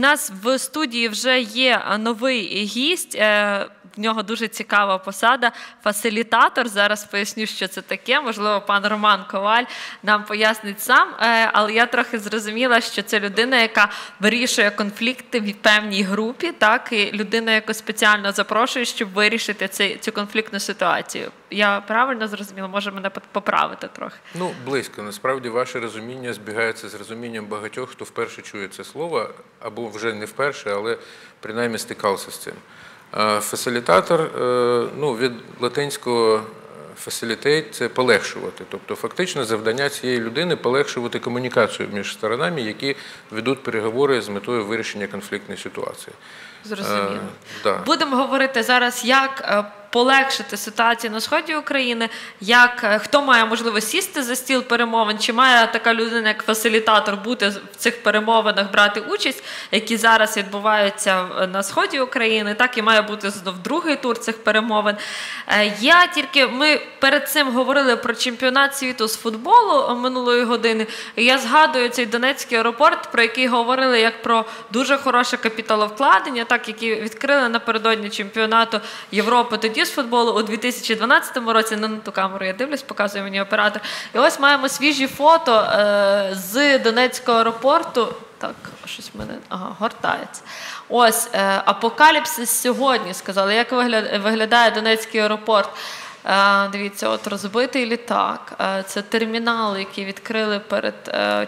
нас в студії вже є новий гість. В нього дуже цікава посада. Фасилітатор. Зараз поясню, що це таке. Можливо, пан Роман Коваль нам пояснить сам. Е, але я трохи зрозуміла, що це людина, яка вирішує конфлікти в певній групі, так і людина, яку спеціально запрошує, щоб вирішити цю конфліктну ситуацію. Я правильно зрозуміла, може мене поправити трохи. Ну, близько. Насправді, ваше розуміння збігається з розумінням багатьох, хто вперше чує це слово, або вже не вперше, але принаймні стикався з цим. Фасилітатор е, ну, від латинського facilitate – це полегшувати. Тобто, фактично, завдання цієї людини полегшувати комунікацію між сторонами, які ведуть переговори з метою вирішення конфліктної ситуації. Зрозуміло. Е, да. Будемо говорити зараз, як е, полегшити ситуацію на сході України, як е, хто має можливо сісти за стіл перемовин, чи має така людина, як фасилітатор, бути в цих перемовинах, брати участь, які зараз відбуваються на сході України, так і має бути в другий тур цих перемовин. Е, я тільки ми перед цим говорили про чемпіонат світу з футболу минулої години. і Я згадую цей Донецький аеропорт, про який говорили як про дуже хороше капіталовкладення, так які відкрили напередодні чемпіонату Європи. Тоді з футболу у 2012 році не на ту камеру я дивлюсь, показує мені оператор. І ось маємо свіжі фото е, з Донецького аеропорту. Так, щось мене ага, гортається. Ось е, апокаліпсис сьогодні сказали, як виглядає Донецький аеропорт. Е, дивіться, от розбитий літак. Е, це термінал, який відкрили перед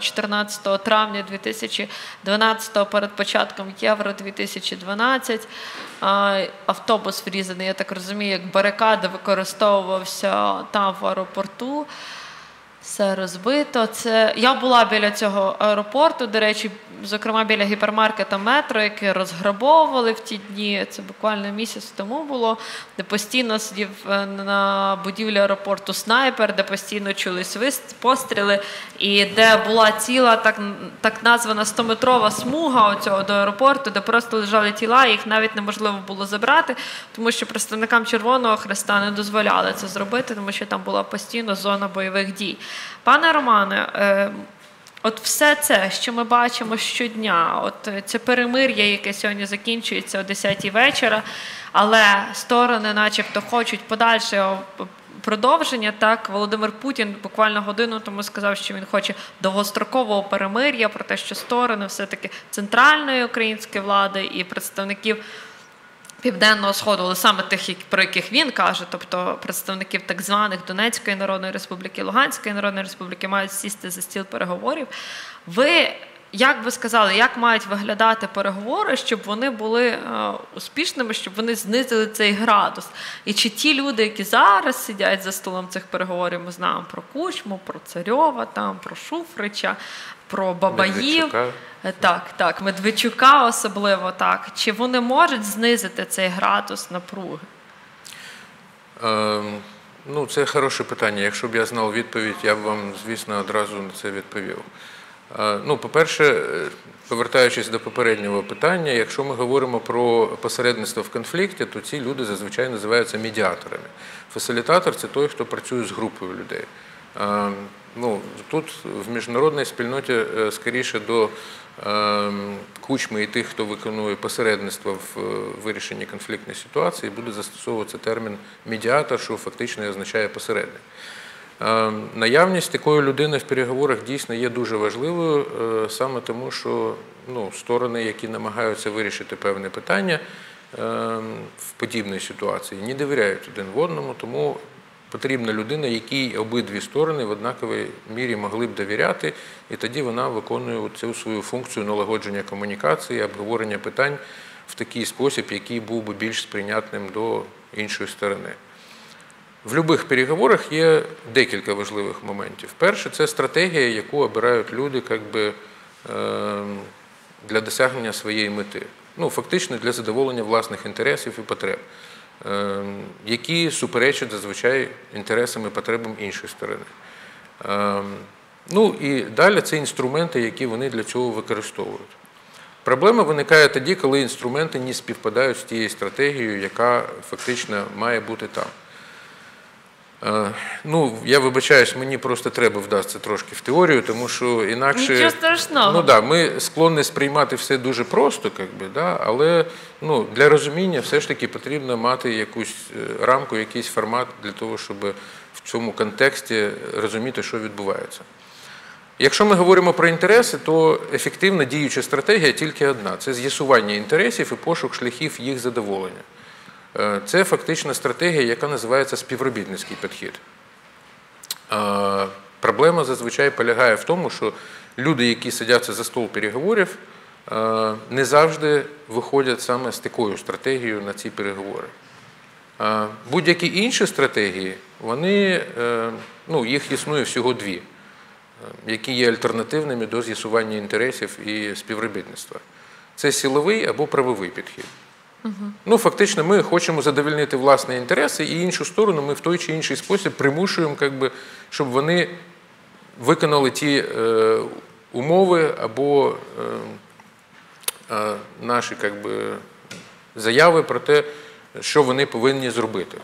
14 е, травня 2012 перед початком Євро 2012. Автобус врізаний, я так розумію, як барикада використовувався там в аеропорту. Все розбито. Це я була біля цього аеропорту. До речі, зокрема біля гіпермаркета метро, який розграбовували в ті дні. Це буквально місяць тому було, де постійно сидів е, на будівлі аеропорту снайпер, де постійно чули свист, постріли, і де була ціла так так названа 100-метрова смуга цього до аеропорту, де просто лежали тіла, їх навіть неможливо було забрати, тому що представникам Червоного Хреста не дозволяли це зробити, тому що там була постійно зона бойових дій. Пане Романе, е, от все це, що ми бачимо щодня, от це перемир'я, яке сьогодні закінчується о 10-й вечора, але сторони, начебто, хочуть подальшого продовження. Так, Володимир Путін буквально годину тому сказав, що він хоче довгострокового перемир'я, про те, що сторони все-таки центральної української влади і представників. Південного Сходу, але саме тих, про яких він каже, тобто представників так званих Донецької Народної Республіки, Луганської Народної Республіки, мають сісти за стіл переговорів. Ви як ви сказали, як мають виглядати переговори, щоб вони були е, успішними, щоб вони знизили цей градус? І чи ті люди, які зараз сидять за столом цих переговорів, ми знаємо про Кучму, про Царьова, там про Шуфрича, про Бабаїв, Е, так, так, Медведчука особливо так. Чи вони можуть знизити цей градус напруги? Ем, ну, це хороше питання. Якщо б я знав відповідь, я б вам, звісно, одразу на це відповів. Е, ну, По-перше, е, повертаючись до попереднього питання, якщо ми говоримо про посередництво в конфлікті, то ці люди зазвичай називаються медіаторами. Фасилітатор це той, хто працює з групою людей. Е, ну, Тут в міжнародній спільноті скоріше до кучми і тих, хто виконує посередництво в вирішенні конфліктної ситуації, буде застосовуватися термін медіатор, що фактично означає посередник. Е, наявність такої людини в переговорах дійсно є дуже важливою, е, саме тому, що ну, сторони, які намагаються вирішити певне питання е, в подібній ситуації, не довіряють один в одному, тому потрібна людина, якій обидві сторони в однаковій мірі могли б довіряти, і тоді вона виконує цю свою функцію налагодження комунікації, обговорення питань в такий спосіб, який був би більш сприйнятним до іншої сторони. В будь-яких переговорах є декілька важливих моментів. Перше, це стратегія, яку обирають люди ем, для досягнення своєї мети. Ну, Фактично для задоволення власних інтересів і потреб, які суперечать зазвичай інтересам і потребам іншої сторони. Ем, ну і далі це інструменти, які вони для цього використовують. Проблема виникає тоді, коли інструменти не співпадають з тією стратегією, яка фактично має бути там. Е, ну, я вибачаюсь, мені просто треба вдасться трошки в теорію, тому що інакше Нічого страшного. Ну, да, ми склонні сприймати все дуже просто, как би, да, але ну, для розуміння все ж таки потрібно мати якусь е, рамку, якийсь формат для того, щоб в цьому контексті розуміти, що відбувається. Якщо ми говоримо про інтереси, то ефективна діюча стратегія тільки одна це з'ясування інтересів і пошук шляхів їх задоволення. Е, це фактично стратегія, яка називається співробітницький підхід. Е, проблема зазвичай полягає в тому, що люди, які сидяться за стол переговорів, е, не завжди виходять саме з такою стратегією на ці переговори. Будь-які інші стратегії, вони, ну, їх існує всього дві, які є альтернативними до з'ясування інтересів і співробітництва. Це силовий або правовий підхід. Ну, фактично, ми хочемо задовольнити власні інтереси, і іншу сторону ми в той чи інший спосіб примушуємо, как би, щоб вони виконали ті е, умови або е, е, наші как би, заяви про те, що вони повинні зробити.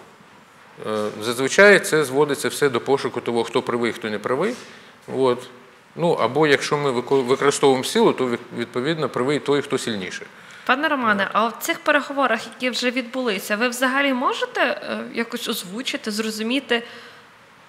Е, зазвичай це зводиться все до пошуку того, хто правий, хто не правий. От. Ну, Або якщо ми використовуємо силу, то відповідно правий той, хто сильніший. Пане Романе, а в цих переговорах, які вже відбулися, ви взагалі можете е, якось озвучити, зрозуміти,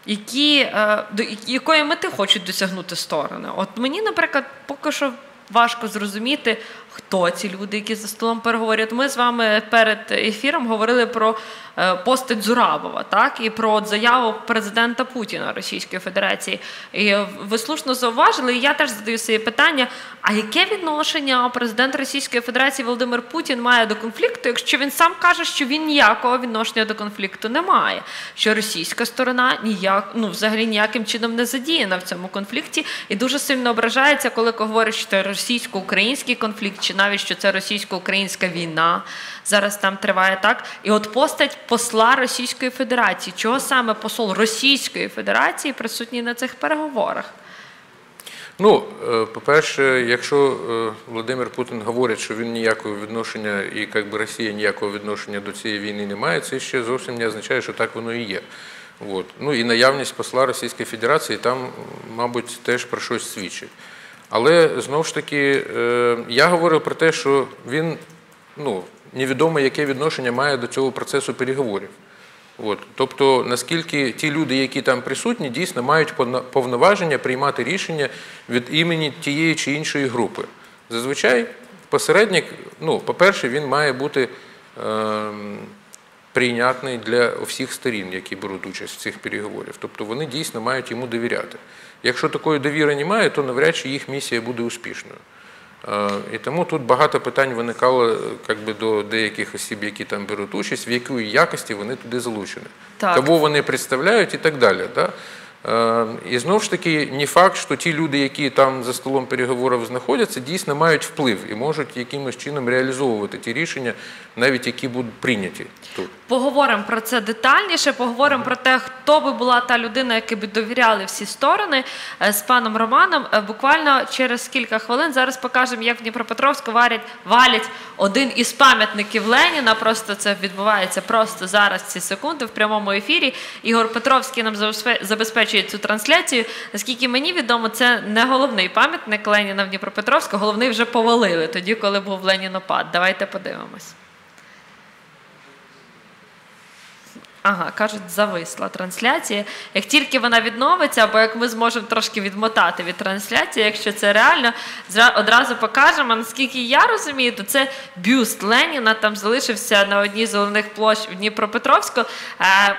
які, е, до якої мети хочуть досягнути сторони? От мені, наприклад, поки що важко зрозуміти, хто ці люди, які за столом переговорять. Ми з вами перед ефіром говорили про е, постать Зурабова, так і про заяву президента Путіна Російської Федерації. І Ви слушно зауважили, і я теж задаю собі питання: а яке відношення президент Російської Федерації Володимир Путін має до конфлікту, якщо він сам каже, що він ніякого відношення до конфлікту не має, що російська сторона ніяк, ну взагалі ніяким чином не задіяна в цьому конфлікті, і дуже сильно ображається, коли говорять, що це російсько-український конфлікт чи навіть що це російсько-українська війна зараз там триває так. І от постать посла Російської Федерації, чого саме посол Російської Федерації присутній на цих переговорах? Ну, е, по-перше, якщо е, Володимир Путін говорить, що він ніякого відношення і як би Росія ніякого відношення до цієї війни не має, це ще зовсім не означає, що так воно і є. От. Ну і наявність посла Російської Федерації там, мабуть, теж про щось свідчить. Але знову ж таки, е, я говорю про те, що він ну, невідомо, яке відношення має до цього процесу переговорів. От. Тобто, наскільки ті люди, які там присутні, дійсно мають повноваження приймати рішення від імені тієї чи іншої групи. Зазвичай посередник, ну, по-перше, він має бути е, прийнятний для всіх сторін, які беруть участь в цих переговорах. Тобто вони дійсно мають йому довіряти. Якщо такої довіри немає, то навряд чи їх місія буде успішною. І тому тут багато питань виникало би, до деяких осіб, які там беруть участь, в якої якості вони туди залучені, так. кого вони представляють і так далі. Да? І знову ж таки, не факт, що ті люди, які там за столом переговорів знаходяться, дійсно мають вплив і можуть якимось чином реалізовувати ті рішення, навіть які будуть прийняті тут. Поговоримо про це детальніше. Поговоримо про те, хто би була та людина, яка би довіряли всі сторони е, з паном Романом. Е, буквально через кілька хвилин зараз покажемо, як в Дніпропетровську варять валять один із пам'ятників Леніна. Просто це відбувається просто зараз ці секунди в прямому ефірі. Ігор Петровський нам забезпечує цю трансляцію. Наскільки мені відомо, це не головний пам'ятник Леніна в Дніпропетровську. Головний вже повалили тоді, коли був Ленінопад. Давайте подивимось. Ага, кажуть, зависла трансляція. Як тільки вона відновиться, або як ми зможемо трошки відмотати від трансляції, якщо це реально, одразу покажемо. Наскільки я розумію, то це бюст Леніна там залишився на одній з головних площ в Дніпропетровську. Е,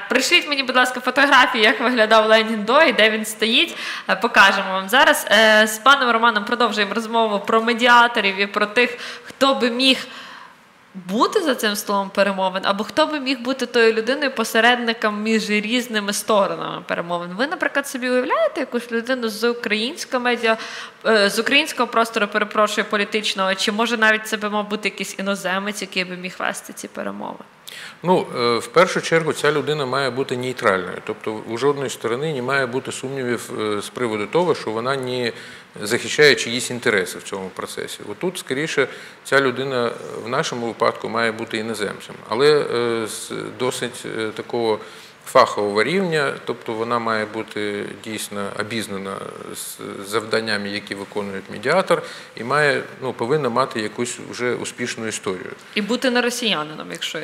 пришліть мені, будь ласка, фотографії, як виглядав Ленін до і де він стоїть. Е, покажемо вам зараз. Е, з паном Романом продовжуємо розмову про медіаторів і про тих, хто би міг бути за цим столом перемовин, або хто би міг бути тою людиною посередником між різними сторонами перемовин. Ви, наприклад, собі уявляєте якусь людину з українського медіа, е, з українського простору, перепрошую, політичного, чи може навіть це би мав бути якийсь іноземець, який би міг вести ці перемови? Ну, е, в першу чергу, ця людина має бути нейтральною, тобто у жодної сторони не має бути сумнівів е, з приводу того, що вона не захищає чиїсь інтереси в цьому процесі. Отут, скоріше, ця людина в нашому випадку має бути іноземцем, але е, з досить такого фахового рівня, тобто вона має бути дійсно обізнана з завданнями, які виконує медіатор, і має ну повинна мати якусь вже успішну історію. І бути не росіянином, якщо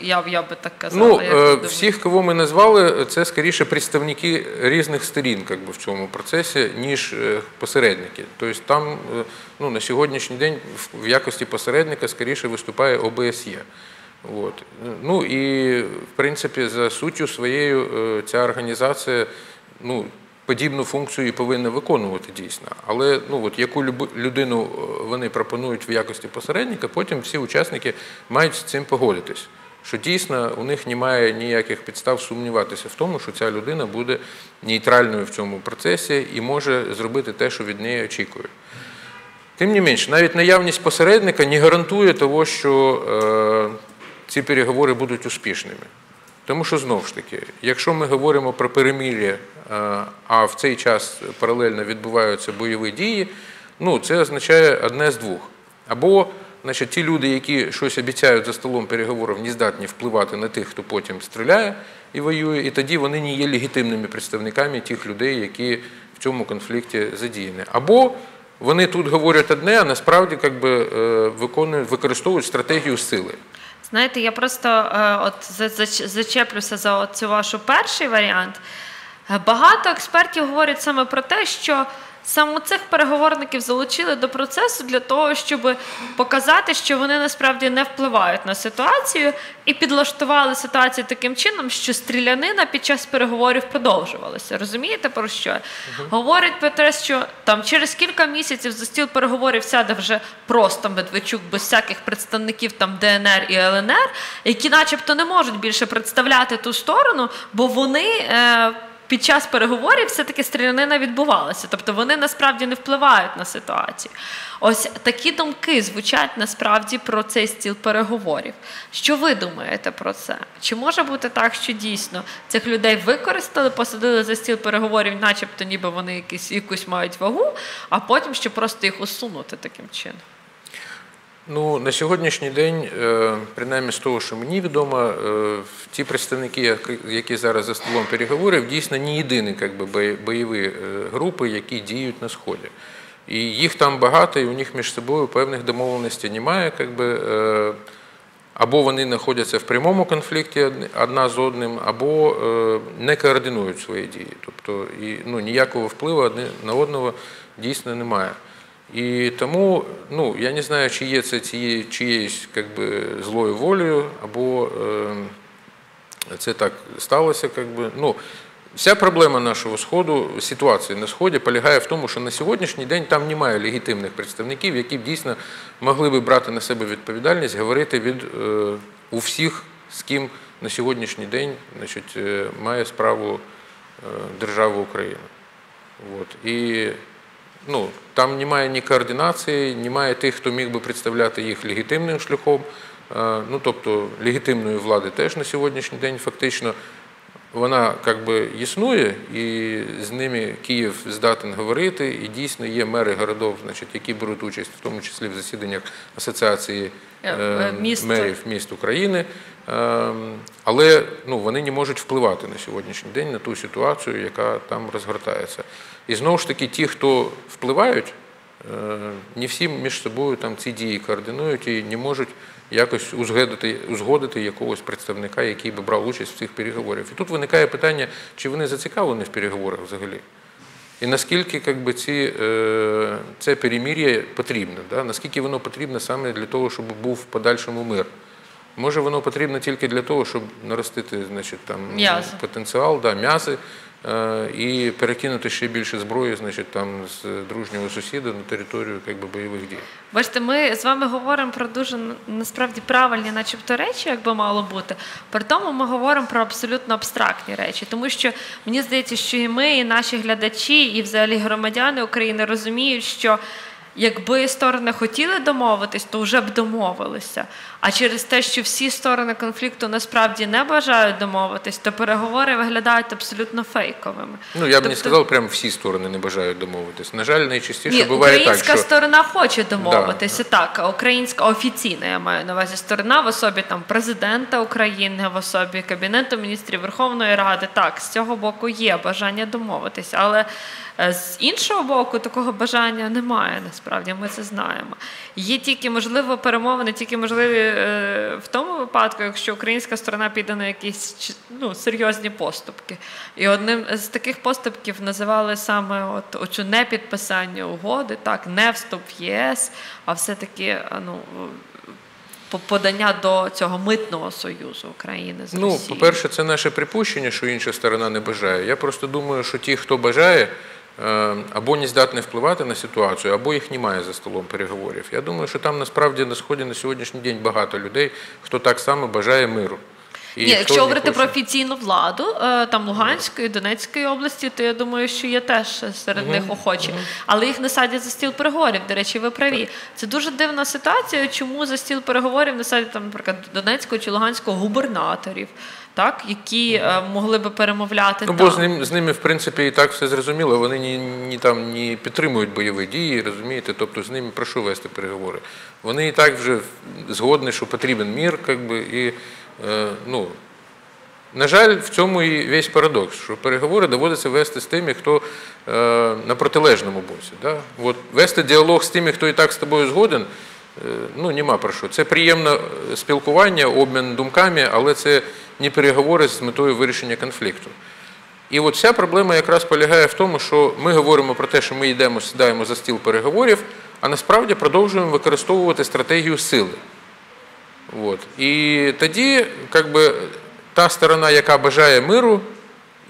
я я би так казала. Ну як всіх, кого ми назвали, це скоріше представники різних сторін, якби в цьому процесі, ніж е, посередники. Тобто там е, ну на сьогоднішній день в якості посередника скоріше виступає ОБСЄ. От. Ну і в принципі за суттю своєю е, ця організація ну, подібну функцію і повинна виконувати дійсно. Але ну, от, яку людину е, вони пропонують в якості посередника, потім всі учасники мають з цим погодитись. Що дійсно у них немає ніяких підстав сумніватися в тому, що ця людина буде нейтральною в цьому процесі і може зробити те, що від неї очікує. Тим не менш, навіть наявність посередника не гарантує того, що е, ці переговори будуть успішними. Тому що знову ж таки, якщо ми говоримо про перемир'я, е, а в цей час паралельно відбуваються бойові дії, ну це означає одне з двох. Або значить, ті люди, які щось обіцяють за столом переговорів, не здатні впливати на тих, хто потім стріляє і воює, і тоді вони не є легітимними представниками тих людей, які в цьому конфлікті задіяні. Або вони тут говорять одне, а насправді би, е, виконують, використовують стратегію сили. Знаєте, я просто е, от зачеплюся за цю вашу перший варіант. Е, багато експертів говорять саме про те, що Саме цих переговорників залучили до процесу для того, щоб показати, що вони насправді не впливають на ситуацію, і підлаштували ситуацію таким чином, що стрілянина під час переговорів продовжувалася. Розумієте про що? Угу. Говорять про те, що там через кілька місяців за стіл переговорів сяде вже просто Медведчук без всяких представників там ДНР і ЛНР, які, начебто, не можуть більше представляти ту сторону, бо вони. Е, під час переговорів все-таки стрілянина відбувалася, тобто вони насправді не впливають на ситуацію. Ось такі думки звучать насправді про цей стіл переговорів. Що ви думаєте про це? Чи може бути так, що дійсно цих людей використали, посадили за стіл переговорів, начебто ніби вони якісь якусь мають вагу, а потім ще просто їх усунути таким чином? Ну, На сьогоднішній день, е, принаймні з того, що мені відомо, е, ті представники, які зараз за столом переговорів, дійсно не єдині би, бойові е, групи, які діють на Сході. І їх там багато, і у них між собою певних домовленостей немає. Би, або вони знаходяться в прямому конфлікті одна з одним, або не координують свої дії. Тобто і, ну, ніякого впливу на одного дійсно немає. І тому ну, я не знаю, чи є це цією чиєюсь как би, злою волею, або е, це так сталося. Как би. Ну, Вся проблема нашого Сходу, ситуації на Сході полягає в тому, що на сьогоднішній день там немає легітимних представників, які б дійсно могли б брати на себе відповідальність, говорити від е, у всіх, з ким на сьогоднішній день значить, е, має справу е, держава Україна. От. І ну, там немає ні координації, немає тих, хто міг би представляти їх легітимним шляхом. Е, ну, тобто легітимної влади теж на сьогоднішній день фактично вона як би існує, і з ними Київ здатен говорити, і дійсно є мери городов, значить, які беруть участь, в тому числі в засіданнях Асоціації е, е, міст. мерів міст України. Ем, але ну, вони не можуть впливати на сьогоднішній день на ту ситуацію, яка там розгортається. І знову ж таки, ті, хто впливають, е, не всі між собою там ці дії координують і не можуть якось узгодити узгодити якогось представника, який би брав участь в цих переговорах. І тут виникає питання, чи вони зацікавлені в переговорах взагалі. І наскільки как би, ці, е, це перемір'я потрібне, да? наскільки воно потрібне саме для того, щоб був в подальшому мир. Може, воно потрібно тільки для того, щоб наростити значить, там, потенціал, да, м'язи, Е, і перекинути ще більше зброї, значить, там з дружнього сусіда на територію якби, бойових дій. Бачите, ми з вами говоримо про дуже насправді правильні, начебто, речі, як би мало бути. При тому ми говоримо про абсолютно абстрактні речі, тому що мені здається, що і ми, і наші глядачі, і взагалі громадяни України розуміють, що якби сторони хотіли домовитись, то вже б домовилися. А через те, що всі сторони конфлікту насправді не бажають домовитись, то переговори виглядають абсолютно фейковими. Ну я б тобто... не сказав, прямо всі сторони не бажають домовитись. На жаль, найчастіше Ні, буває так, що... сторона хоче домовитися. Да. Так, українська офіційна я маю на увазі сторона в особі там президента України, в особі кабінету міністрів Верховної Ради. Так, з цього боку є бажання домовитися, але. Е, з іншого боку, такого бажання немає. Насправді ми це знаємо. Є тільки можливо перемовини, тільки можливі в тому випадку, якщо українська сторона піде на якісь ну, серйозні поступки. І одним з таких поступків називали саме от оцю непідписання угоди, так, не вступ в ЄС, а все-таки ну. Подання до цього митного союзу України з Ну, по-перше, це наше припущення, що інша сторона не бажає. Я просто думаю, що ті, хто бажає, Е, або не здатні впливати на ситуацію, або їх немає за столом переговорів. Я думаю, що там насправді на сході на сьогоднішній день багато людей, хто так само бажає миру. І Ні, Якщо говорити про офіційну владу е, там Луганської, Донецької області, то я думаю, що є теж серед uh-huh. них охочі, uh-huh. але їх не садять за стіл переговорів. До речі, ви праві. Це дуже дивна ситуація. Чому за стіл переговорів не садять там, наприклад, Донецького чи Луганського губернаторів? Так, які е, могли би перемовляти. Ну, бо з ним з ними, в принципі, і так все зрозуміло. Вони ні, ні там ні підтримують бойові дії, розумієте? Тобто з ними про що вести переговори. Вони і так вже згодні, що потрібен мір, якби, і е, ну. На жаль, в цьому і весь парадокс, що переговори доводиться вести з тими, хто е, на протилежному боці. Да? От Вести діалог з тими, хто і так з тобою згоден, ну нема про що. Це приємне спілкування, обмін думками, але це ні переговори з метою вирішення конфлікту. І от ця проблема якраз полягає в тому, що ми говоримо про те, що ми йдемо, сідаємо за стіл переговорів, а насправді продовжуємо використовувати стратегію сили. От. І тоді, якби, та сторона, яка бажає миру,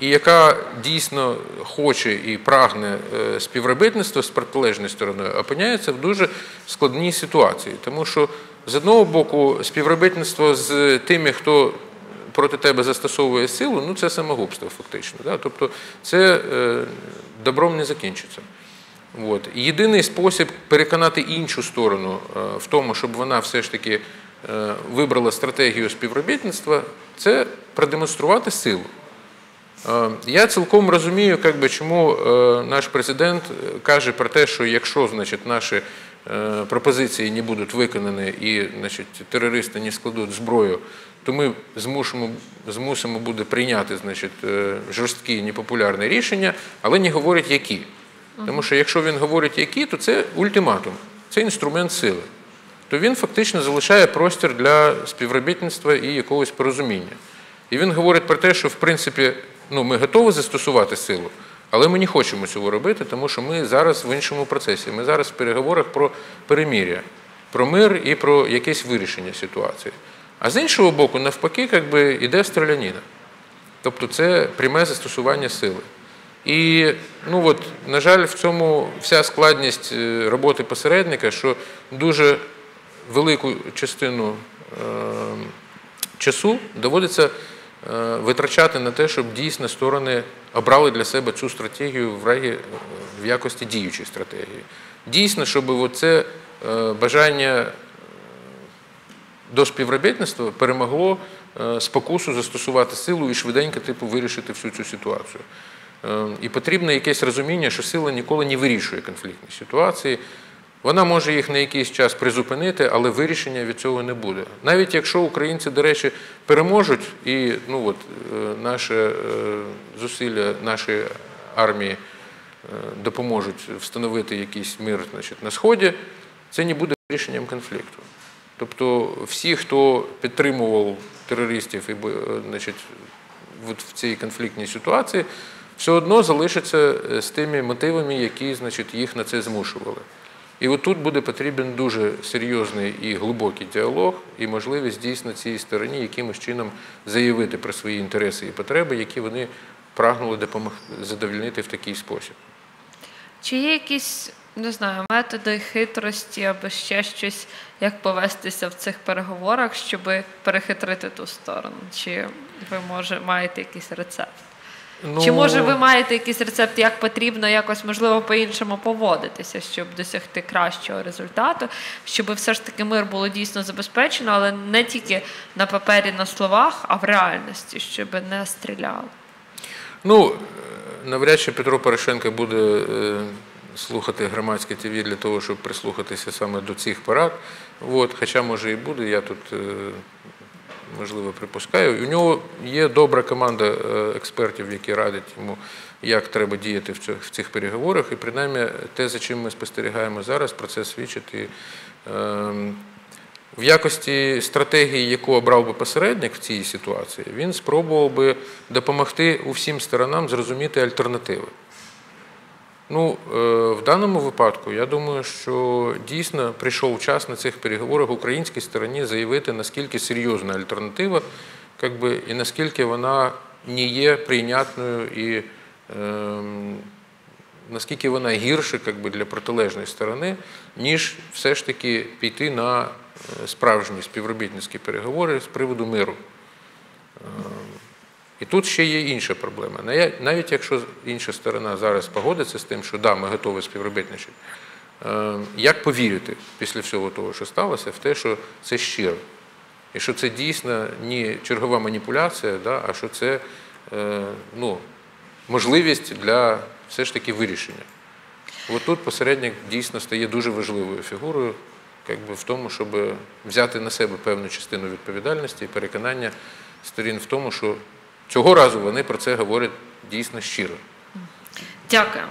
і яка дійсно хоче і прагне е, співробітництва з протилежною стороною, опиняється в дуже складній ситуації. Тому що, з одного боку, співробітництво з тими, хто проти тебе застосовує силу, ну це самогубство фактично. Да? Тобто це е, добром не закінчиться. От. Єдиний спосіб переконати іншу сторону е, в тому, щоб вона все ж таки вибрала стратегію співробітництва, це продемонструвати силу. Я цілком розумію, як би, чому наш президент каже про те, що якщо значить, наші пропозиції не будуть виконані і значить, терористи не складуть зброю то ми змусимо змусимо буде прийняти значить, е, жорсткі непопулярні рішення, але не говорить які. Тому що якщо він говорить які, то це ультиматум, це інструмент сили. То він фактично залишає простір для співробітництва і якогось порозуміння. І він говорить про те, що в принципі ну, ми готові застосувати силу, але ми не хочемо цього робити, тому що ми зараз в іншому процесі. Ми зараз в переговорах про перемір'я, про мир і про якесь вирішення ситуації. А з іншого боку, навпаки, якби йде стріляніна. Тобто це пряме застосування сили. І, ну от, на жаль, в цьому вся складність е, роботи посередника, що дуже велику частину е, часу доводиться витрачати на те, щоб дійсно сторони обрали для себе цю стратегію в в якості діючої стратегії. Дійсно, щоб це е, бажання до співробітництва перемогло е, спокусу застосувати силу і швиденько типу, вирішити всю цю ситуацію. Е, і потрібно якесь розуміння, що сила ніколи не вирішує конфліктні ситуації. Вона може їх на якийсь час призупинити, але вирішення від цього не буде. Навіть якщо українці, до речі, переможуть і ну от, е, наше зусилля нашої армії допоможуть встановити якийсь мир значить, на Сході, це не буде рішенням конфлікту. Тобто всі, хто підтримував терористів і значить, в цій конфліктній ситуації, все одно залишаться е, з тими мотивами, які значить, їх на це змушували. І от тут буде потрібен дуже серйозний і глибокий діалог, і можливість дійсно цій стороні якимось чином заявити про свої інтереси і потреби, які вони прагнули допомогти задовільнити в такий спосіб. Чи є якісь не знаю, методи хитрості або ще щось, як повестися в цих переговорах, щоб перехитрити ту сторону? Чи ви може маєте якийсь рецепт? Чи Ну, може ви маєте якийсь рецепт, як потрібно якось можливо по-іншому поводитися, щоб досягти кращого результату, щоб все ж таки мир було дійсно забезпечено, але не тільки на папері, на словах, а в реальності, щоб не стріляли? Ну, е, навряд чи Петро Порошенко буде е, слухати громадське ТВ для того, щоб прислухатися саме до цих порад. От, хоча, може, і буде, я тут, е, можливо, припускаю. У нього є добра команда е, експертів, які радять йому, як треба діяти в цих, переговорах. І принаймні те, за чим ми спостерігаємо зараз, про це свідчить і ем, в якості стратегії, яку обрав би посередник в цій ситуації, він спробував би допомогти усім сторонам зрозуміти альтернативи. Ну, е, в даному випадку, я думаю, що дійсно прийшов час на цих переговорах українській стороні заявити, наскільки серйозна альтернатива, би, і наскільки вона не є прийнятною і ем, наскільки вона гірше как би, для протилежної сторони, ніж все ж таки піти на е, справжні співробітницькі переговори з приводу миру. І тут ще є інша проблема. Навіть якщо інша сторона зараз погодиться з тим, що да, ми готові співробітничати, е, як повірити після всього того, що сталося, в те, що це щиро. І що це дійсно не чергова маніпуляція, да, а що це е, ну, можливість для все ж таки вирішення. От тут посередник дійсно стає дуже важливою фігурою, як би, в тому, щоб взяти на себе певну частину відповідальності і переконання сторін в тому, що цього разу вони про це говорять дійсно щиро. Дякую.